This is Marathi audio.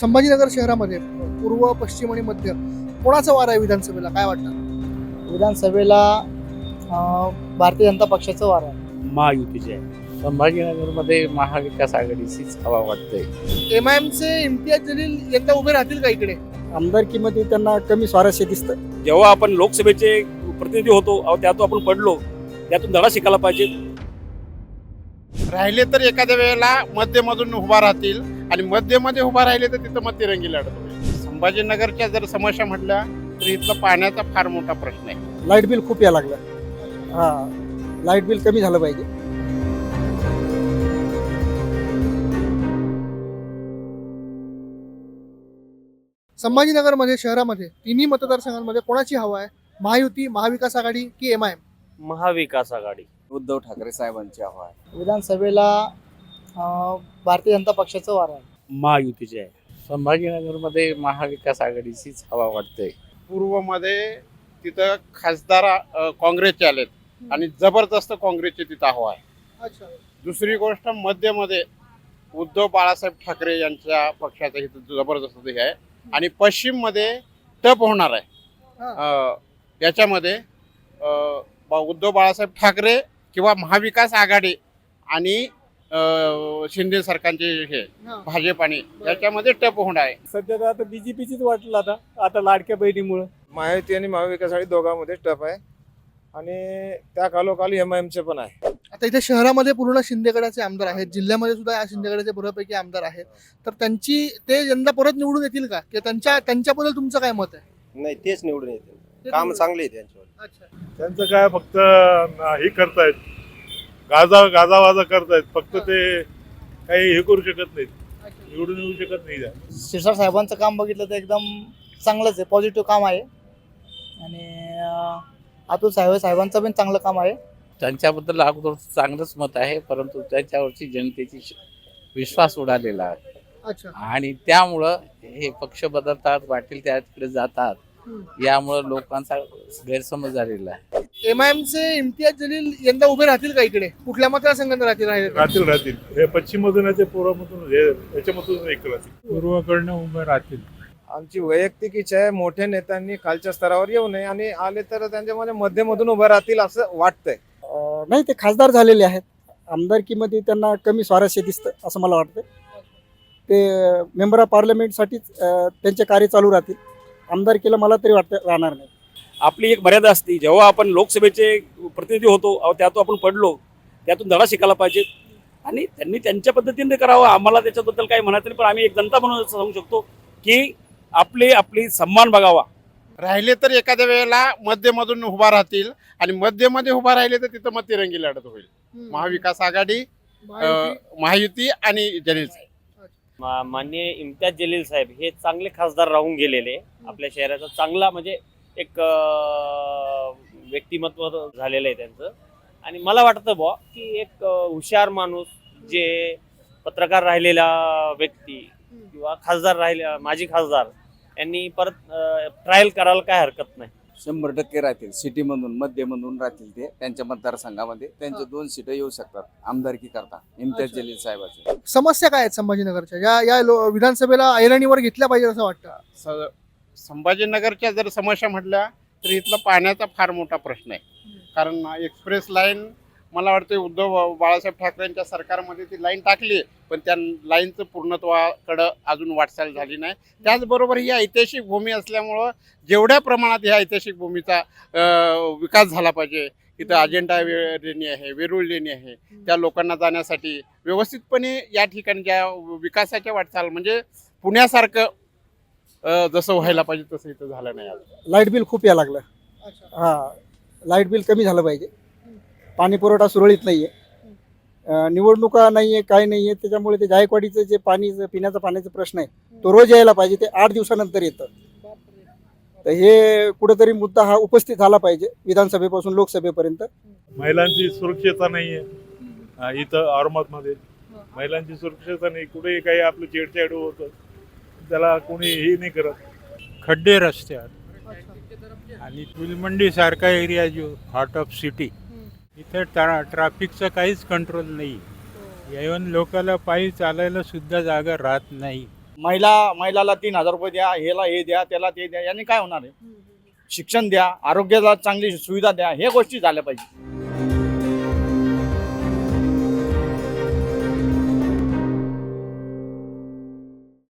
संभाजीनगर शहरामध्ये पूर्व पश्चिम आणि मध्य कोणाचा वार आहे विधानसभेला? काय वाटतं? विधानसभेला भारतीय जनता पक्षाचं वार आहे. महायुतीचे आहे. संभाजीनगरमध्ये महाविकास आघाडीचीच हवा वाटते. एम आय एमचे इम्तियाज जलील यंदा उभे राहतील का इकडे? आमदारकीमध्ये त्यांना कमी स्वारस्य दिसतं जेव्हा आपण लोकसभेचे प्रतिनिधी होतो त्यातून आपण पडलो. त्यातून धडा शिकायला पाहिजे. राहिले तर एखाद्या वेळेला मध्यमधून उभा राहतील. आणि मध्यमध्ये उभा राहिले तर तिथं मध्यरंगी लढत. होईल संभाजीनगरच्या जर समस्या म्हटल्या तर इथलं पाण्याचा फार मोठा प्रश्न आहे. लाइट बिल खूप यायला लागलं. हां लाइट बिल कमी झालं पाहिजे. संभाजीनगरमध्ये शहरामध्ये तिन्ही मतदारसंघांमध्ये कोणाची हवा आहे? महायुती महाविकास आघाडी की M I M Mahavikas Aghadi. Uddhav Thackeray साहेबांची हवा आहे. विधानसभेला भारतीय जनता पक्षाचं वार आहे. महायुतीचे आहे. संभाजीनगरमध्ये महाविकास आघाडीचीच हवा वाटते. पूर्वमध्ये तिथं खासदार अ, काँग्रेसचे आलेत आणि जबरदस्त काँग्रेसचे तिथं हवा आहे. अच्छा. दुसरी गोष्ट मध्यमध्ये उद्धव बाळासाहेब ठाकरे यांच्या पक्षाचं इथं जबरदस्त हे आहे. आणि पश्चिममध्ये टप होणार आहे. हा. अ, याच्यामध्ये अ, बा- उद्धव बाळासाहेब ठाकरे किंवा महाविकास आघाडी आणि शिंदे सरकारचे हे. भाजप आणि याच्यामध्ये टप होणार आहे. सध्या तर आता बीजेपीचीच वाटलं आता आता लाडक्या बहिणीमुळं. महायुती आणि महाविकास आघाडी दोघांमध्ये टफ आहे. आणि त्या खालोखाली एम आय एमचे पण आहे. आता इथे शहरामध्ये पूर्ण शिंदेगडाचे आमदार आहेत जिल्ह्यामध्ये सुद्धा या शिंदेगडाचे बऱ्यापैकी आमदार आहेत. तर त्यांची ते यंदा परत निवडून येतील का? की त्यांच्या त्यांच्याबद्दल तुमचं काय मत आहे? नाही तेच निवडून येते ते काम चांगले आहे त्यांच्यावर. अच्छा. त्यांचं काय फक्त हे करतायत. गाजा गाजावाजा करतायत. फक्त ते काही हे करू शकत नाहीत. निवडून येऊ शकत नाही त्या. शिरसाट साहेबांचं काम बघितलं तर एकदम चांगलंच आहे. पॉझिटिव्ह काम आहे. आणि अतुल साहेब साहेबांचं पण चांगलं काम आहे. त्यांच्याबद्दल अगोदर चांगलंच मत आहे परंतु त्यांच्यावरची जनतेची विश्वास उडालेला आहे. अच्छा. आणि त्यामुळं हे पक्ष बदलतात वाटेल त्या तिकडे जातात. यामुळं लोकांचा गैरसमज झालेला आहे. एम आय एमचे इम्तियाज जलील यंदा उभे राहतील का इकडे? कुठल्या मतदारसंघात राहतील? राहिले. राहतील राहतील. हे पश्चिममधून आहे ते पूर्वमधून हे याच्यामधून एक राहतील. पूर्वाकडनं उभे राहतील. आमची वैयक्तिक इच्छा आहे मोठ्या नेत्यांनी खालच्या स्तरावर येऊ नये आणि आले तर त्यांच्यामध्ये मध्यमधून उभं राहतील असं वाटतंय. नाही ते खासदार झालेले आहेत. आमदारकीमध्ये त्यांना कमी स्वारस्य दिसतं असं मला वाटतं ते मेंबर ऑफ पार्लमेंटसाठीच त्यांचे कार्य चालू राहतील. आमदारकीला मला तरी वाटतं राहणार नाही. आपली एक मर्यादा असते. जेव्हा आपण लोकसभेचे प्रतिनिधी होतो त्यातून आपण पडलो त्यातून धडा शिकायला पाहिजे. आणि त्यांनी त्यांच्या पद्धतीने करावं आम्हाला त्याच्याबद्दल काही म्हणायचं नाही पण आम्ही एक जनता म्हणून असं सांगू शकतो की आपले आपली सन्मान बघावा. राहिले तर एखाद्या वेळेला मध्यमधून उभा राहतील आणि मध्यमध्ये उभा राहिले तर तिथं मध्यरंगी लढत होईल. महाविकास आघाडी महायुती. आणि जलील साहेब. मा- माननीय इम्तियाज जलील साहेब हे चांगले खासदार राहून गेलेले. आपल्या शहराचा चांगला म्हणजे एक व्यक्तिमत्व झालेलं आहे त्यांचं. आणि मला वाटतं बुवा की एक हुशार माणूस जे पत्रकार राहिलेला व्यक्ती किंवा खासदार राहिले माजी खासदार यांनी परत ट्रायल करायला काय हरकत नाही. शंभर टक्के राहतील. सिटीमधून मध्यमधून राहतील ते त्यांच्या मतदारसंघामध्ये. त्यांचे दोन सीटं येऊ शकतात. आमदारकी करता इम्तियाज. जलील साहेबाचे. समस्या काय आहेत संभाजीनगरच्या? या या लो- विधानसभेला ऐरणीवर घेतल्या पाहिजे असं वाटतं. स- संभाजीनगरच्या जर समस्या म्हटल्या तर इथला पाण्याचा फार मोठा प्रश्न आहे. कारण एक्सप्रेस लाईन मला वाटते उद्धव बाळासाहेब ठाकरेंच्या सरकारमध्ये ती लाईन टाकली पण त्या लाईनचं पूर्णत्वाकडं अजून वाटचाल झाली नाही. त्याचबरोबर ही ऐतिहासिक भूमी असल्यामुळं जेवढ्या प्रमाणात ह्या ऐतिहासिक भूमीचा विकास झाला पाहिजे इथं अजेंडा वे- लेणी आहे वेरूळ लेणी आहे त्या लोकांना जाण्यासाठी व्यवस्थितपणे या ठिकाणी ज्या विकासाच्या वाटचाल म्हणजे पुण्यासारखं जसं व्हायला पाहिजे तसं इथं झालं नाही आज लाइट बिल खूप यायला लागलं. हां लाइट बिल कमी झालं पाहिजे. पाणी पुरवठा सुरळीत नाही आहे निवडणुका नाही आहे काय नाही आहे त्याच्यामुळे ते जायकवाडीचं जे पाणी पिण्याचा पाण्याचा प्रश्न आहे तो रोज यायला पाहिजे ते आठ दिवसानंतर येतं. तर हे कुठेतरी मुद्दा हा उपस्थित झाला पाहिजे विधानसभेपासून लोकसभेपर्यंत. महिलांची सुरक्षितता नाही आहे इथं औरंगाबादमध्ये. महिलांची सुरक्षितता नाही कुठेही काही आपलं छेडछाड होतं. त्याला कोणी हे नाही करत. खड्डे रस्त्यावर आणि फुलमंडी सारखा एरिया जो हार्ट ऑफ सिटी इथे ट्रा ट्रॅफिकचं काहीच कंट्रोल नाही. इव्हन लोकांना पायी चालायला सुद्धा जागा राहत नाही. महिला महिलाला तीन हजार रुपये द्या ह्याला हे द्या त्याला ते द्या यांनी काय होणार आहे? शिक्षण द्या आरोग्याला चांगली सुविधा द्या हे गोष्टी झाल्या पाहिजे.